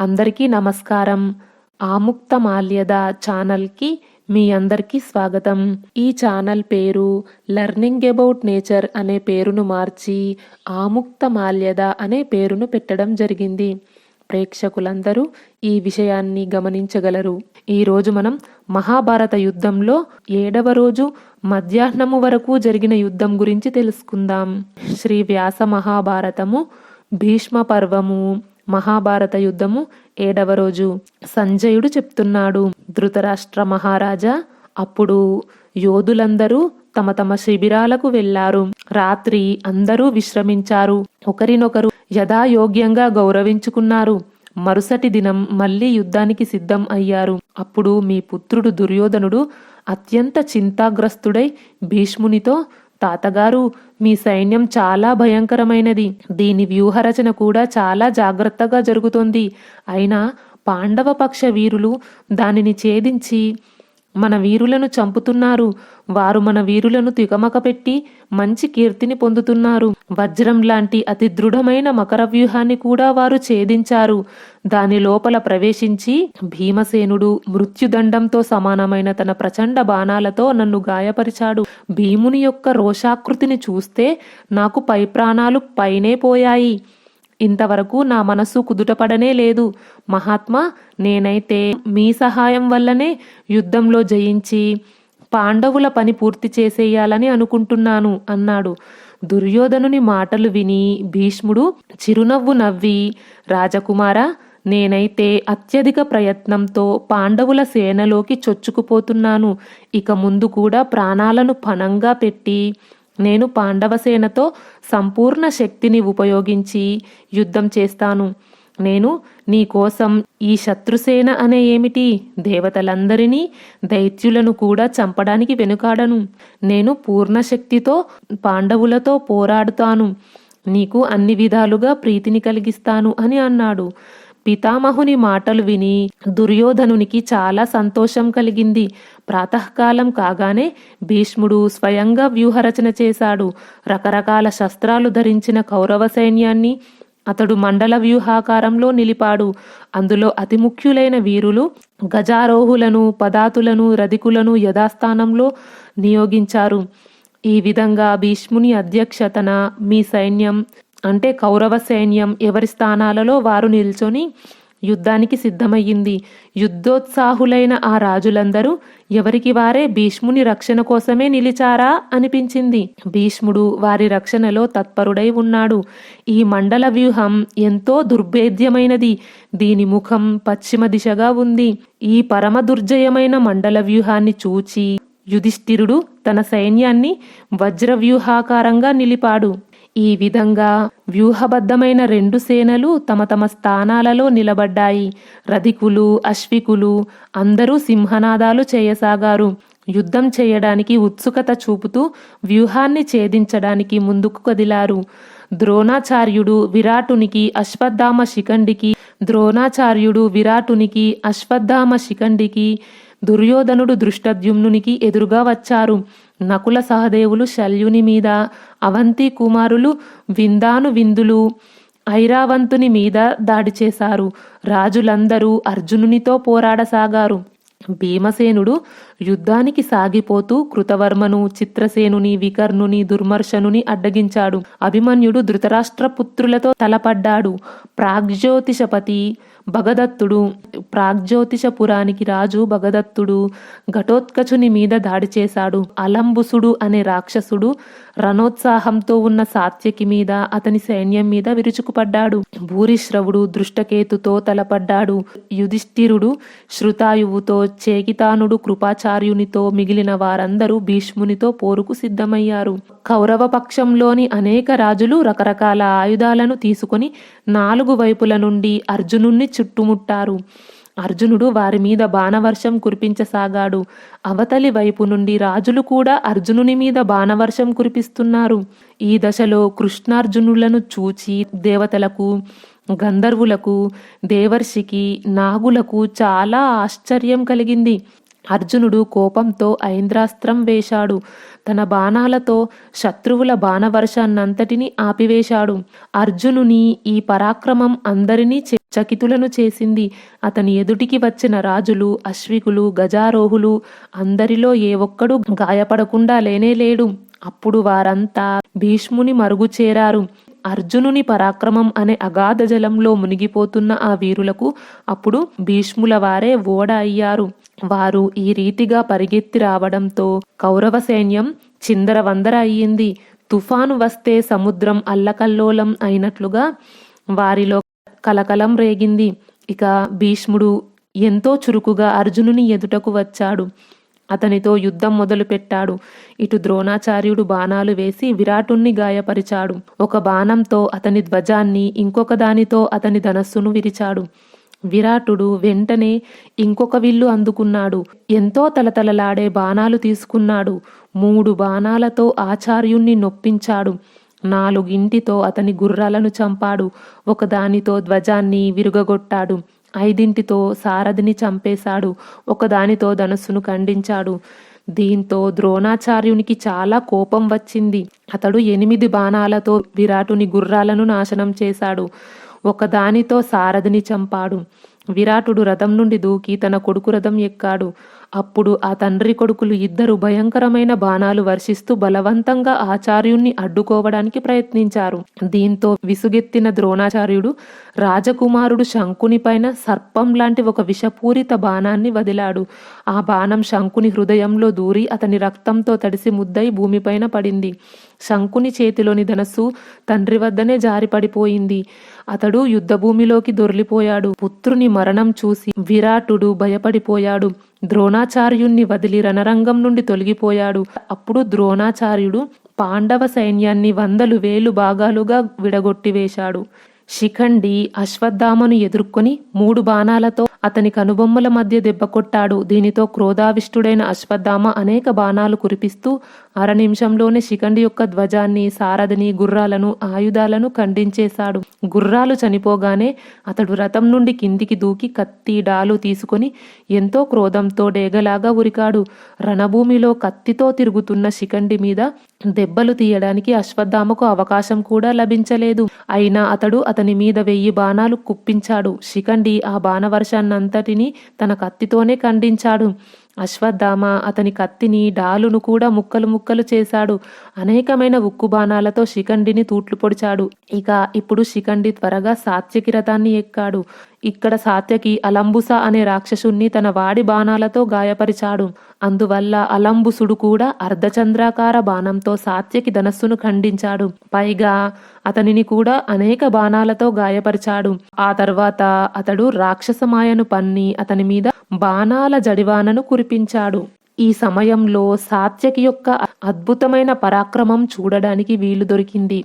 అందరికీ నమస్కారం. ఆముక్త మాల్యద ఛానల్కి మీ అందరికీ స్వాగతం. ఈ ఛానల్ పేరు లెర్నింగ్ అబౌట్ నేచర్ అనే పేరును మార్చి ఆముక్త మాల్యద అనే పేరును పెట్టడం జరిగింది. ప్రేక్షకులందరూ ఈ విషయాన్ని గమనించగలరు. ఈరోజు మనం మహాభారత యుద్ధంలో ఏడవ రోజు మధ్యాహ్నము వరకు జరిగిన యుద్ధం గురించి తెలుసుకుందాం. శ్రీ వ్యాస మహాభారతము భీష్మ పర్వము మహాభారత యుద్ధము ఏడవ రోజు సంజయుడు చెప్తున్నాడు. ధృతరాష్ట్ర మహారాజా అప్పుడు యోధులందరూ తమ తమ శిబిరాలకు వెళ్ళారు రాత్రి అందరూ విశ్రమించారు. ఒకరినొకరు యథాయోగ్యంగా గౌరవించుకున్నారు. మరుసటి దినం మళ్ళీ యుద్ధానికి సిద్ధం అయ్యారు. అప్పుడు మీ పుత్రుడు దుర్యోధనుడు అత్యంత చింతాగ్రస్తుడై భీష్మునితో తాతగారు మీ సైన్యం చాలా భయంకరమైనది. దీని వ్యూహరచన కూడా చాలా జాగ్రత్తగా జరుగుతోంది. అయినా పాండవ పక్ష వీరులు దానిని ఛేదించి మన వీరులను చంపుతున్నారు. వారు మన వీరులను తికమకపెట్టి మంచి కీర్తిని పొందుతున్నారు. వజ్రం లాంటి అతి దృఢమైన మకర వ్యూహాన్ని కూడా వారు ఛేదించారు. దాని లోపల ప్రవేశించి భీమసేనుడు మృత్యుదండంతో సమానమైన తన ప్రచండ బాణాలతో నన్ను గాయపరిచాడు. భీముని యొక్క రోషాకృతిని చూస్తే నాకు పై ప్రాణాలు పైనే పోయాయి. ఇంతవరకు నా మనసు కుదుటపడనే లేదు. మహాత్మా నేనైతే మీ సహాయం వల్లనే యుద్ధంలో జయించి పాండవుల పని పూర్తి చేసేయాలని అనుకుంటున్నాను అన్నాడు. దుర్యోధనుని మాటలు విని భీష్ముడు చిరునవ్వు నవ్వి రాజకుమార నేనైతే అత్యధిక ప్రయత్నంతో పాండవుల సేనలోకి చొచ్చుకుపోతున్నాను. ఇక ముందు కూడా ప్రాణాలను పణంగా పెట్టి నేను పాండవసేనతో సంపూర్ణ శక్తిని ఉపయోగించి యుద్ధం చేస్తాను. నేను నీ కోసం ఈ శత్రుసేన అనే ఏమిటి? దేవతలందరినీ దైత్యులను కూడా చంపడానికి వెనుకాడను. నేను పూర్ణ శక్తితో పాండవులతో పోరాడుతాను. నీకు అన్ని విధాలుగా ప్రీతిని కలిగిస్తాను అని అన్నాడు. పితామహుని మాటలు విని దుర్యోధనునికి చాలా సంతోషం కలిగింది. ప్రాతకాలం కాగానే భీష్ముడు స్వయంగా వ్యూహరచన చేశాడు. రకరకాల శస్త్రాలు ధరించిన కౌరవ సైన్యాన్ని అతడు మండల వ్యూహాకారంలో నిలిపాడు. అందులో అతి ముఖ్యులైన వీరులు గజారోహులను పదాతులను రధికులను యథాస్థానంలో నియోగించారు. ఈ విధంగా భీష్ముని అధ్యక్షతన మీ సైన్యం అంటే కౌరవ సైన్యం ఎవరి స్థానాలలో వారు నిల్చొని యుద్ధానికి సిద్ధమయ్యింది. యుద్ధోత్సాహులైన ఆ రాజులందరూ ఎవరికి వారే భీష్ముని రక్షణ కోసమే నిలిచారా అనిపించింది. భీష్ముడు వారి రక్షణలో తత్పరుడై ఉన్నాడు. ఈ మండల వ్యూహం ఎంతో దుర్భేద్యమైనది. దీని ముఖం పశ్చిమ దిశగా ఉంది. ఈ పరమ దుర్జయమైన మండల వ్యూహాన్ని చూచి యుధిష్ఠిరుడు తన సైన్యాన్ని వజ్ర వ్యూహాకారంగా నిలిపాడు. ఈ విధంగా వ్యూహబద్ధమైన రెండు సేనలు తమ తమ స్థానాలలో నిలబడ్డాయి. రధికులు అశ్వికులు అందరూ సింహనాదాలు చేయసాగారు. యుద్ధం చేయడానికి ఉత్సుకత చూపుతూ వ్యూహాన్ని ఛేదించడానికి ముందుకు కదిలారు. ద్రోణాచార్యుడు విరాటునికి అశ్వత్థామ శిఖండికి ద్రోణాచార్యుడు విరాటునికి అశ్వత్థామ శిఖండికి దుర్యోధనుడు దృష్టద్యుమ్నునికి ఎదురుగా వచ్చారు. నకుల సహదేవులు శల్యుని మీద అవంతి కుమారులు విందాను విందులు ఐరావంతుని మీద దాడి చేశారు. రాజులందరూ అర్జునునితో పోరాడసాగారు. భీమసేనుడు యుద్ధానికి సాగిపోతూ కృతవర్మను చిత్రసేనుని వికర్ణుని దుర్మర్శనుని అడ్డగించాడు. అభిమన్యుడు ధృతరాష్ట్ర పుత్రులతో తలపడ్డాడు. ప్రాగ్జ్యోతిషపతి భగదత్తుడు ప్రాగ్జ్యోతిషపురానికి రాజు భగదత్తుడు ఘటోత్కచుని మీద దాడి చేశాడు. అలంబుసుడు అనే రాక్షసుడు రణోత్సాహంతో ఉన్న సాత్యకి మీద అతని సైన్యం మీద విరుచుకుపడ్డాడు. భూరిశ్రవుడు దృష్టకేతుతో తలపడ్డాడు. యుధిష్ఠిరుడు శృతాయువుతో చేకితానుడు కృపాచార్యునితో మిగిలిన వారందరూ భీష్మునితో పోరుకు సిద్ధమయ్యారు. కౌరవ పక్షంలోని అనేక రాజులు రకరకాల ఆయుధాలను తీసుకొని నాలుగు వైపుల నుండి అర్జునుణ్ణి చుట్టుముట్టారు. అర్జునుడు వారి మీద బాణవర్షం కురిపించసాగాడు. అవతలి వైపు నుండి రాజులు కూడా అర్జునుని మీద బాణవర్షం కురిపిస్తున్నారు. ఈ దశలో కృష్ణార్జునులను చూచి దేవతలకు గంధర్వులకు దేవర్షికి నాగులకు చాలా ఆశ్చర్యం కలిగింది. అర్జునుడు కోపంతో ఐంద్రాస్త్రం వేశాడు. తన బాణాలతో శత్రువుల బాణవర్షాన్నంతటిని ఆపివేశాడు. అర్జునుని ఈ పరాక్రమం అందరినీ చకితులను చేసింది. అతని ఎదుటికి వచ్చిన రాజులు అశ్వికులు గజారోహులు అందరిలో ఏ ఒక్కడు గాయపడకుండా లేనేలేడు అప్పుడు వారంతా భీష్ముని మరుగు చేరారు. అర్జునుని పరాక్రమం అనే అగాధ జలంలో మునిగిపోతున్న ఆ వీరులకు అప్పుడు భీష్ముల వారే ఓడ అయ్యారు. వారు ఈ రీతిగా పరిగెత్తి రావడంతో కౌరవ సైన్యం చిందరవందర అయ్యింది. తుఫాను వస్తే సముద్రం అల్లకల్లోలం అయినట్లుగా వారిలో కలకలం రేగింది. ఇక భీష్ముడు ఎంతో చురుకుగా అర్జునుని ఎదుటకు వచ్చాడు. అతనితో యుద్ధం మొదలుపెట్టాడు. ఇటు ద్రోణాచార్యుడు బాణాలు వేసి విరాటుణ్ణి గాయపరిచాడు. ఒక బాణంతో అతని ధ్వజాన్ని ఇంకొక దానితో అతని ధనస్సును విరిచాడు. విరాటుడు వెంటనే ఇంకొక విల్లు అందుకున్నాడు. ఎంతో తలతలలాడే బాణాలు తీసుకున్నాడు. మూడు బాణాలతో ఆచార్యుణ్ణి నొప్పించాడు. నాలుగింటితో అతని గుర్రాలను చంపాడు. ఒకదానితో ధ్వజాన్ని విరుగగొట్టాడు. ఐదింటితో సారథిని చంపేశాడు. ఒకదానితో ధనస్సును ఖండించాడు. దీంతో ద్రోణాచార్యునికి చాలా కోపం వచ్చింది. అతడు ఎనిమిది బాణాలతో విరాటుని గుర్రాలను నాశనం చేశాడు. ఒకదానితో సారథిని చంపాడు. విరాటుడు రథం నుండి దూకి తన కొడుకు రథం ఎక్కాడు. అప్పుడు ఆ తండ్రి కొడుకులు ఇద్దరు భయంకరమైన బాణాలు వర్షిస్తూ బలవంతంగా ఆచార్యుణ్ణి అడ్డుకోవడానికి ప్రయత్నించారు. దీంతో విసుగెత్తిన ద్రోణాచార్యుడు రాజకుమారుడు శంకుని పైన సర్పం లాంటి ఒక విషపూరిత బాణాన్ని వదిలాడు. ఆ బాణం శంకుని హృదయంలో దూరి అతని రక్తంతో తడిసి ముద్దై భూమిపైన పడింది. శంకుని చేతిలోని ధనస్సు తండ్రి వద్దనే జారిపడిపోయింది. అతడు యుద్ధభూమిలోకి దొర్లిపోయాడు. పుత్రుని మరణం చూసి విరాటుడు భయపడిపోయాడు. ద్రోణాచార్యుణ్ణి వదిలి రణరంగం నుండి తొలగిపోయాడు. అప్పుడు ద్రోణాచార్యుడు పాండవ సైన్యాన్ని వందలు వేలు భాగాలుగా విడగొట్టివేశాడు. శిఖండి అశ్వత్థామను ఎదుర్కొని మూడు బాణాలతో అతని కనుబొమ్మల మధ్య దెబ్బ కొట్టాడు. దీనితో క్రోధావిష్టుడైన అశ్వత్థామ అనేక బాణాలు కురిపిస్తూ అర నిమిషంలోనే శిఖండి యొక్క ధ్వజాన్ని సారథిని గుర్రాలను ఆయుధాలను ఖండించేశాడు. గుర్రాలు చనిపోగానే అతడు రథం నుండి కిందికి దూకి కత్తి డాలు తీసుకొని ఎంతో క్రోధంతో డేగలాగా ఉరికాడు. రణభూమిలో కత్తితో తిరుగుతున్న శిఖండి మీద దెబ్బలు తీయడానికి అశ్వత్థామకు అవకాశం కూడా లభించలేదు. అయినా అతడు అతని మీద వెయ్యి బాణాలు కుప్పించాడు. శిఖండి ఆ బాణవర్షాన్నంతటినీ తన కత్తితోనే ఖండించాడు. అశ్వత్థామ అతని కత్తిని డాలును కూడా ముక్కలు ముక్కలు చేశాడు. అనేకమైన ఉక్కు బాణాలతో శిఖండిని తూట్లు పొడిచాడు. ఇక ఇప్పుడు శిఖండి త్వరగా సాత్యకి రథాన్ని ఎక్కాడు. ఇక్కడ సాత్యకి అలంబుస అనే రాక్షసుణ్ణి తన వాడి బాణాలతో గాయపరిచాడు. అందువల్ల అలంబుసుడు కూడా అర్ధచంద్రాకార బాణంతో సాత్యకి ధనస్సును ఖండించాడు. పైగా అతనిని కూడా అనేక బాణాలతో గాయపరిచాడు. ఆ తర్వాత అతడు రాక్షసమాయను పన్ని అతని మీద బాణాల జడివానను కురిపించాడు. ఈ సమయంలో సాత్యకి యొక్క అద్భుతమైన పరాక్రమం చూడడానికి వీలు దొరికింది.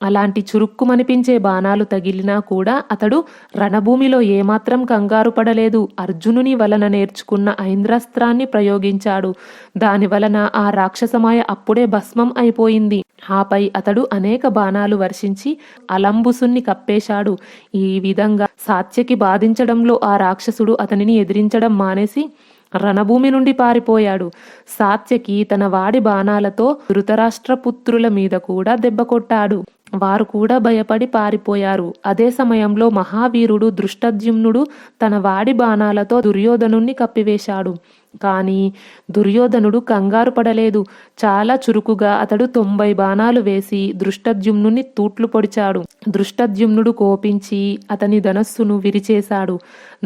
అలాంటి చురుక్కుమనిపించే బాణాలు తగిలినా కూడా అతడు రణభూమిలో ఏమాత్రం కంగారు పడలేదు. అర్జునుని వలన నేర్చుకున్న ఐంద్రాస్త్రాన్ని ప్రయోగించాడు. దాని వలన ఆ రాక్షసమాయ అప్పుడే భస్మం అయిపోయింది. ఆపై అతడు అనేక బాణాలు వర్షించి అలంబుసుని కప్పేశాడు. ఈ విధంగా సాత్యకి బాధించడంలో ఆ రాక్షసుడు అతనిని ఎదిరించడం మానేసి రణభూమి నుండి పారిపోయాడు. సాత్యకి తన వాడి బాణాలతో ధృతరాష్ట్ర పుత్రుల మీద కూడా దెబ్బ కొట్టాడు. వారు కూడా భయపడి పారిపోయారు. అదే సమయంలో మహావీరుడు దృష్టద్యుమ్నుడు తన వాడి బాణాలతో దుర్యోధనుణ్ణి కప్పివేశాడు. కానీ దుర్యోధనుడు కంగారు పడలేదు. చాలా చురుకుగా అతడు తొంభై బాణాలు వేసి దృష్టద్యుమ్నుని తూట్లు పొడిచాడు. దృష్టద్యుమ్నుడు కోపించి అతని ధనస్సును విరిచేశాడు.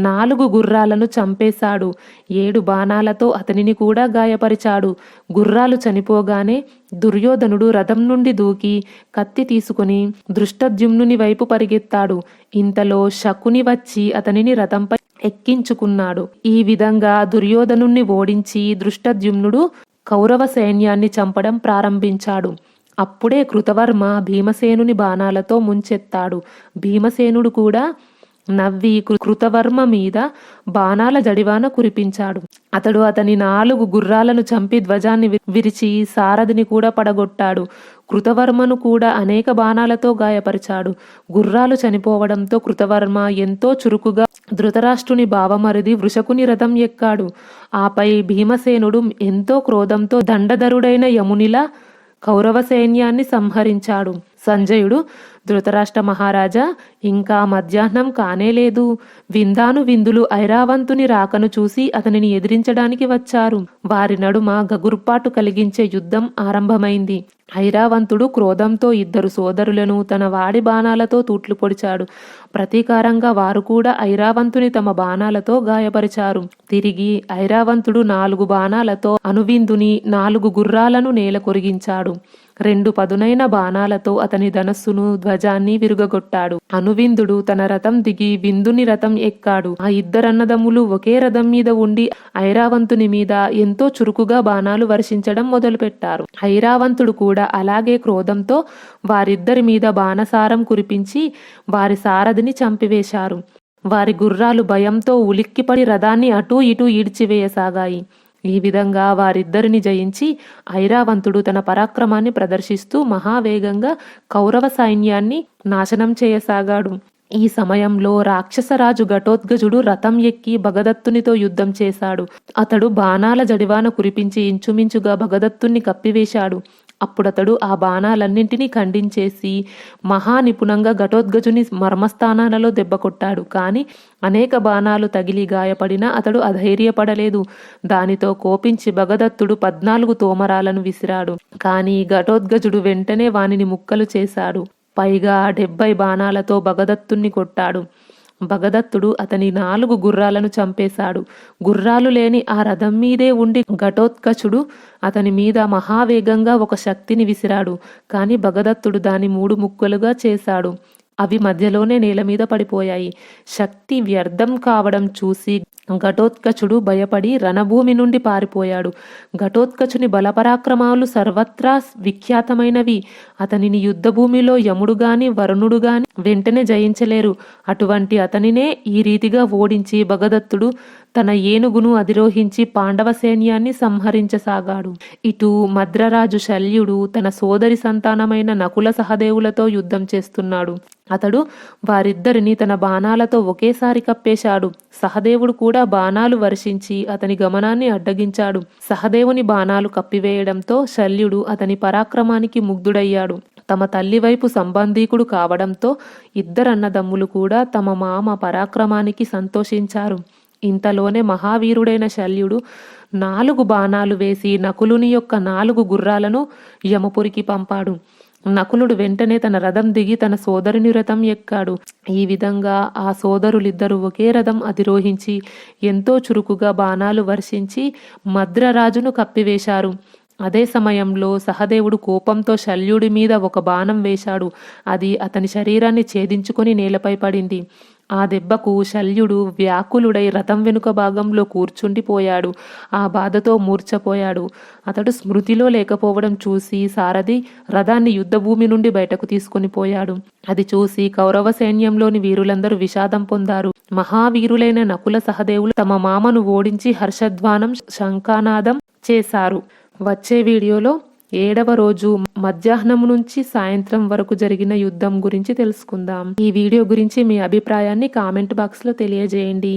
నాలుగు గుర్రాలను చంపేశాడు. ఏడు బాణాలతో అతనిని కూడా గాయపరిచాడు. గుర్రాలు చనిపోగానే దుర్యోధనుడు రథం నుండి దూకి కత్తి తీసుకుని దృష్టద్యుమ్నుని వైపు పరిగెత్తాడు. ఇంతలో శకుని వచ్చి అతనిని రథంపై ఎక్కించుకున్నాడు. ఈ విధంగా దుర్యోధనుణ్ణి ఓడించి దృష్టద్యుమ్నుడు కౌరవ సైన్యాన్ని చంపడం ప్రారంభించాడు. అప్పుడే కృతవర్మ భీమసేనుని బాణాలతో ముంచెత్తాడు. భీమసేనుడు కూడా నవ్వి కృతవర్మ మీద బాణాల జడివాన కురిపించాడు. అతడు అతని నాలుగు గుర్రాలను చంపి ధ్వజాన్ని విరిచి సారథిని కూడా పడగొట్టాడు. కృతవర్మను కూడా అనేక బాణాలతో గాయపరిచాడు. గుర్రాలు చనిపోవడంతో కృతవర్మ ఎంతో చురుకుగా ధృతరాష్ట్రుని భావమరిది వృషకుని రథం ఎక్కాడు. ఆపై భీమసేనుడు ఎంతో క్రోధంతో దండధరుడైన యమునిలా కౌరవ సైన్యాన్ని సంహరించాడు. సంజయుడు ధృతరాష్ట్ర మహారాజా ఇంకా మధ్యాహ్నం కానేలేదు విందాను విందులు ఐరావంతుని రాకను చూసి అతనిని ఎదిరించడానికి వచ్చారు. వారి నడుమ గగుర్పాటు కలిగించే యుద్ధం ఆరంభమైంది. ఐరావంతుడు క్రోధంతో ఇద్దరు సోదరులను తన వాడి బాణాలతో తూట్లు పొడిచాడు. ప్రతీకారంగా వారు కూడా ఐరావంతుని తమ బాణాలతో గాయపరిచారు. తిరిగి ఐరావంతుడు నాలుగు బాణాలతో అనువిందుని నాలుగు గుర్రాలను నేల కొరిగించాడు. రెండు పదునైన బాణాలతో అతని ధనస్సును ధ్వజాన్ని విరుగగొట్టాడు. అనువిందుడు తన రథం దిగి విందుని రథం ఎక్కాడు. ఆ ఇద్దరన్నదమ్ములు ఒకే రథం మీద ఉండి ఐరావంతుని మీద ఎంతో చురుకుగా బాణాలు వర్షించడం మొదలుపెట్టారు. ఐరావంతుడు కూడా అలాగే క్రోధంతో వారిద్దరి మీద బాణసారం కురిపించి వారి సారథిని చంపివేశారు. వారి గుర్రాలు భయంతో ఉలిక్కిపడి రథాన్ని అటూ ఇటూ ఈడ్చివేయసాగాయి. ఈ విధంగా వారిద్దరిని జయించి ఐరావంతుడు తన పరాక్రమాన్ని ప్రదర్శిస్తూ మహావేగంగా కౌరవ సైన్యాన్ని నాశనం చేయసాగాడు. ఈ సమయంలో రాక్షసరాజు ఘటోద్గజుడు రథం ఎక్కి భగదత్తునితో యుద్ధం చేశాడు. అతడు బాణాల జడివాన కురిపించి ఇంచుమించుగా భగదత్తుణ్ణి కప్పివేశాడు. అప్పుడతడు ఆ బాణాలన్నింటినీ ఖండించేసి మహానిపుణంగా ఘటోద్గజుని మర్మస్థానాలలో దెబ్బ కొట్టాడు. కానీ అనేక బాణాలు తగిలి గాయపడినా అతడు అధైర్యపడలేదు. దానితో కోపించి భగదత్తుడు పద్నాలుగు తోమరాలను విసిరాడు. కానీ ఘటోద్గజుడు వెంటనే వానిని ముక్కలు చేశాడు. పైగా డెబ్బై బాణాలతో భగదత్తుణ్ణి కొట్టాడు. భగదత్తుడు అతని నాలుగు గుర్రాలను చంపేశాడు. గుర్రాలు లేని ఆ రథం మీదే ఉండి ఘటోత్కచుడు అతని మీద మహావేగంగా ఒక శక్తిని విసిరాడు. కాని భగదత్తుడు దాని మూడు ముక్కలుగా చేశాడు. అవి మధ్యలోనే నేల మీద పడిపోయాయి. శక్తి వ్యర్థం కావడం చూసి ఘటోత్కచుడు భయపడి రణభూమి నుండి పారిపోయాడు. ఘటోత్కచుని బలపరాక్రమాలు సర్వత్రా విఖ్యాతమైనవి. అతనిని యుద్ధభూమిలో యముడు గాని వరుణుడు గాని వెంటనే జయించలేరు. అటువంటి అతనినే ఈ రీతిగా ఓడించి భగదత్తుడు తన ఏనుగును అధిరోహించి పాండవ సైన్యాన్ని సంహరించసాగాడు. ఇటు మద్రరాజు శల్యుడు తన సోదరి సంతానమైన నకుల సహదేవులతో యుద్ధం చేస్తున్నాడు. అతడు వారిద్దరిని తన బాణాలతో ఒకేసారి కప్పేశాడు. సహదేవుడు కూడా బాణాలు వర్షించి అతని గమనాన్ని అడ్డగించాడు. సహదేవుని బాణాలు కప్పివేయడంతో శల్యుడు అతని పరాక్రమానికి ముగ్ధుడయ్యాడు. తమ తల్లి వైపు సంబంధీకుడు కావడంతో ఇద్దరన్నదమ్ములు కూడా తమ మామ పరాక్రమానికి సంతోషించారు. ఇంతలోనే మహావీరుడైన శల్యుడు నాలుగు బాణాలు వేసి నకులుని యొక్క నాలుగు గుర్రాలను యమపురికి పంపాడు. నకులుడు వెంటనే తన రథం దిగి తన సోదరుని రథం ఎక్కాడు. ఈ విధంగా ఆ సోదరులిద్దరూ ఒకే రథం అధిరోహించి ఎంతో చురుకుగా బాణాలు వర్షించి మద్రరాజును కప్పివేశారు. అదే సమయంలో సహదేవుడు కోపంతో శల్యుడి మీద ఒక బాణం వేశాడు. అది అతని శరీరాన్ని ఛేదించుకొని నేలపై పడింది. ఆ దెబ్బకు శల్యుడు వ్యాకులుడై రథం వెనుక భాగంలో కూర్చుండిపోయాడు. ఆ బాధతో మూర్చపోయాడు అతడు స్మృతిలో లేకపోవడం చూసి సారథి రథాన్ని యుద్ధభూమి నుండి బయటకు తీసుకుని పోయాడు. అది చూసి కౌరవ సైన్యంలోని వీరులందరూ విషాదం పొందారు. మహావీరులైన నకుల సహదేవులు తమ మామను ఓడించి హర్షధ్వానం శంఖానాదం చేశారు. వచ్చే వీడియోలో ఏడవ రోజు మధ్యాహ్నం నుంచి సాయంత్రం వరకు జరిగిన యుద్ధం గురించి తెలుసుకుందాం. ఈ వీడియో గురించి మీ అభిప్రాయాన్ని కామెంట్ బాక్స్లో తెలియజేయండి.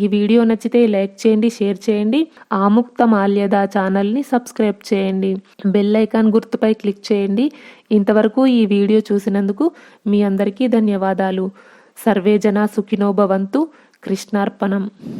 ఈ వీడియో నచ్చితే లైక్ చేయండి షేర్ చేయండి ఆముక్త మాల్యద ఛానల్ని సబ్స్క్రైబ్ చేయండి. బెల్ ఐకాన్ గుర్తుపై క్లిక్ చేయండి. ఇంతవరకు ఈ వీడియో చూసినందుకు మీ అందరికీ ధన్యవాదాలు. సర్వేజన సుఖినోభవంతు కృష్ణార్పణం.